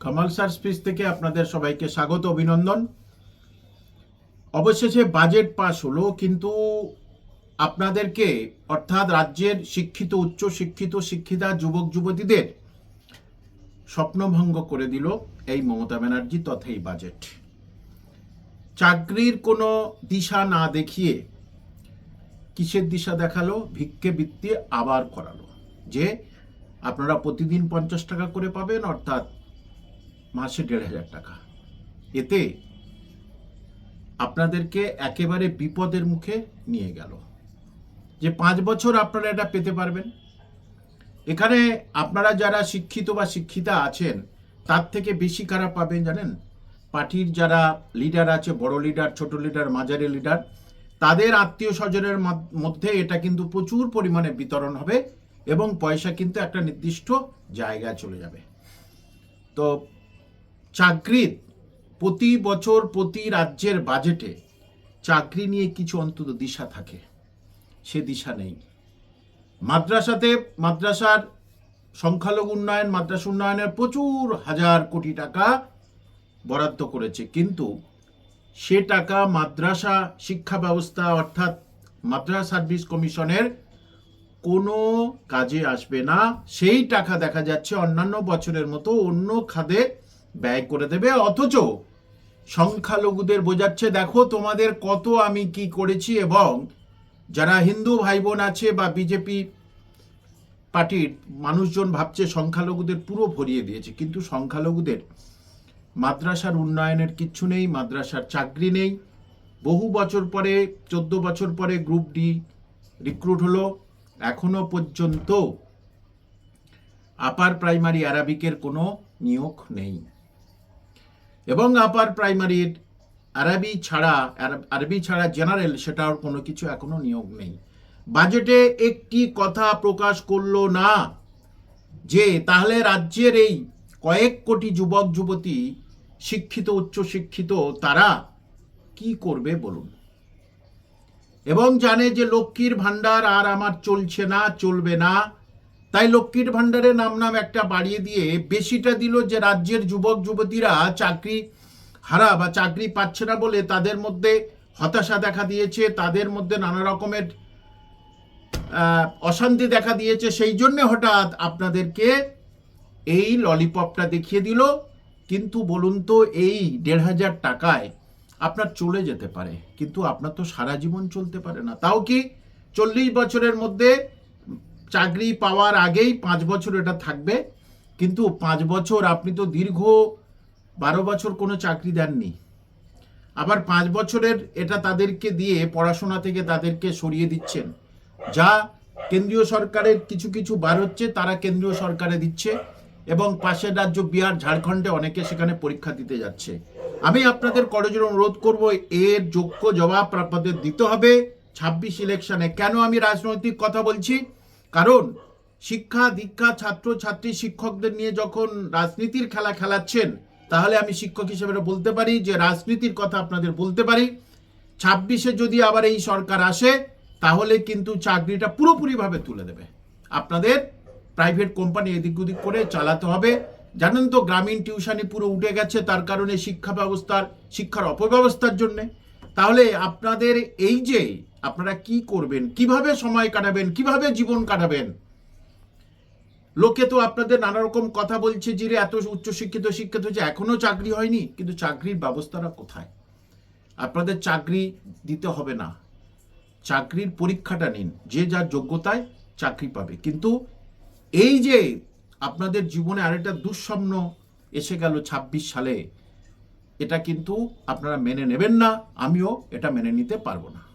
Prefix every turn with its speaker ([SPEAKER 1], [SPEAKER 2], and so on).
[SPEAKER 1] Kamal sir speech থেকে আপনাদের সবাইকে স্বাগত, অভিনন্দন। অবশেষে বাজেট পাস হলো, কিন্তু আপনাদেরকে অর্থাৎ রাজ্যের শিক্ষিত, উচ্চ শিক্ষিত, শিক্ষিতা যুবক, যুবতীদের স্বপ্নভঙ্গ করে দিল এই মমতা ব্যানার্জি তথা এই বাজেট চাকরির কোনো দিশা না দেখিয়ে কিসের দিশা দেখাল? ভিক্ষে, বৃত্তি আবার করালো। যে আপনারা প্রতিদিন পঞ্চাশ টাকা করে পাবেন, অর্থাৎ মাসে দেড় হাজার টাকা। এতে আপনাদেরকে একেবারে বিপদের মুখে নিয়ে গেল। যে পাঁচ বছর আপনারা এটা পেতে পারবেন। এখানে আপনারা যারা শিক্ষিত বা শিক্ষিতা আছেন, তার থেকে বেশি কারা পাবেন জানেন? পার্টির যারা লিডার আছে, বড় লিডার, ছোট লিডার, মাঝারি লিডার, তাদের আত্মীয় স্বজনের মধ্যে এটা কিন্তু প্রচুর পরিমাণে বিতরণ হবে এবং পয়সা কিন্তু একটা নির্দিষ্ট জায়গায় চলে যাবে। তো চাকরির প্রতি বছর প্রতি রাজ্যের বাজেটে চাকরি নিয়ে কিছু অন্তত দিশা থাকে। সে দিশা নেই। মাদ্রাসাতে মাদ্রাসার সংখ্যালঘু উন্নয়ন, মাদ্রাসা উন্নয়নের প্রচুর হাজার কোটি টাকা বরাদ্দ করেছে। কিন্তু সে টাকা মাদ্রাসা শিক্ষা ব্যবস্থা অর্থাৎ মাদ্রাসা সার্ভিস কমিশনের কোনো কাজে আসবে না। সেই টাকা দেখা যাচ্ছে অন্যান্য বছরের মতো অন্য খাদে ব্যয় করে দেবে। অথচ সংখ্যালঘুদের বোঝাচ্ছে, দেখো তোমাদের কত আমি কি করেছি এবং যারা হিন্দু ভাই বোন আছে বা বিজেপি পার্টির মানুষজন ভাবছে সংখ্যালঘুদের পুরো ভরিয়ে দিয়েছে। কিন্তু সংখ্যালঘুদের মাদ্রাসার উন্নয়নের কিচ্ছু নেই, মাদ্রাসার চাকরি নেই। বহু বছর পরে, চোদ্দ বছর পরে গ্রুপ ডি রিক্রুট হলো। এখনও পর্যন্ত আপার প্রাইমারি অ্যারাবিকের কোনো নিয়োগ নেই। এবং আপার প্রাইমারির আরবি ছাড়া আরব- ছাড়া জেনারেল সেটার কোনো কিছু এখনও নিয়োগ নেই। বাজেটে একটি কথা প্রকাশ করল না, যে তাহলে রাজ্যের এই কয়েক কোটি যুবক, যুবতী, শিক্ষিত উচ্চ শিক্ষিত তারা কি করবে বলুন? এবং জানে যে লক্ষ্মীর ভাণ্ডার আর আমার চলছে না, চলবে না। তাই লক্ষ্মীর ভাণ্ডারের নাম নাম একটা বাড়িয়ে দিয়ে বেশিটা দিল যে রাজ্যের যুবক যুবতীরা চাকরি হারা বা চাকরি পাচ্ছে না বলে তাদের মধ্যে হতাশা দেখা দিয়েছে, তাদের মধ্যে নানা রকমের অশান্তি দেখা দিয়েছে। সেই জন্য হঠাৎ আপনাদেরকে এই ললিপপটা দেখিয়ে দিল। কিন্তু বলুন তো এই দেড় হাজার টাকায় আপনার চলে যেতে পারে, কিন্তু আপনার তো সারা জীবন চলতে পারে না। তাও কি চল্লিশ বছরের মধ্যে চাকরি পাওয়ার আগেই পাঁচ বছর এটা থাকবে। কিন্তু পাঁচ বছর আপনি তো দীর্ঘ বারো বছর কোনো চাকরি দেননি। আবার পাঁচ বছরের এটা তাদেরকে দিয়ে পড়াশোনা থেকে তাদেরকে সরিয়ে দিচ্ছেন। যা কেন্দ্রীয় সরকারের কিছু কিছু বার হচ্ছে, তারা কেন্দ্রীয় সরকারে দিচ্ছে এবং পাশের রাজ্য বিহার, ঝাড়খণ্ডে অনেকে সেখানে পরীক্ষা দিতে যাচ্ছে। আমি আপনাদের করজোর অনুরোধ করব, এর যোগ্য জবাব আপনাদের দিতে হবে। ছাব্বিশ ইলেকশনে কেন আমি রাজনৈতিক কথা বলছি? কারণ শিক্ষা, দীক্ষা, ছাত্র, ছাত্রী, শিক্ষকদের নিয়ে যখন রাজনীতির খেলা খেলাচ্ছেন, তাহলে আমি শিক্ষক হিসেবে বলতে পারি যে রাজনীতির কথা আপনাদের বলতে পারি। ছাব্বিশে যদি আবার এই সরকার আসে, তাহলে কিন্তু চাকরিটা পুরোপুরিভাবে তুলে দেবে। আপনাদের প্রাইভেট কোম্পানি এদিক ওদিক করে চালাতে হবে। জানেন তো, গ্রামীণ টিউশনি পুরো উঠে গেছে তার কারণে শিক্ষা ব্যবস্থার, শিক্ষার অপব্যবস্থার জন্যে। তাহলে আপনাদের এই যে আপনারা কি করবেন? কীভাবে সময় কাটাবেন? কীভাবে জীবন কাটাবেন? লোকে তো আপনাদের নানা রকম কথা বলছে যে এত উচ্চশিক্ষিত শিক্ষিত হচ্ছে এখনও চাকরি হয়নি। কিন্তু চাকরির ব্যবস্থাটা কোথায়? আপনাদের চাকরি দিতে হবে না। চাকরির পরীক্ষাটা নিন। যে যার যোগ্যতায় চাকরি পাবে। কিন্তু এই যে আপনাদের জীবনে আরেকটা দুঃস্বপ্ন এসে গেল ২৬ সালে, এটা কিন্তু আপনারা মেনে নেবেন না। আমিও এটা মেনে নিতে পারব না।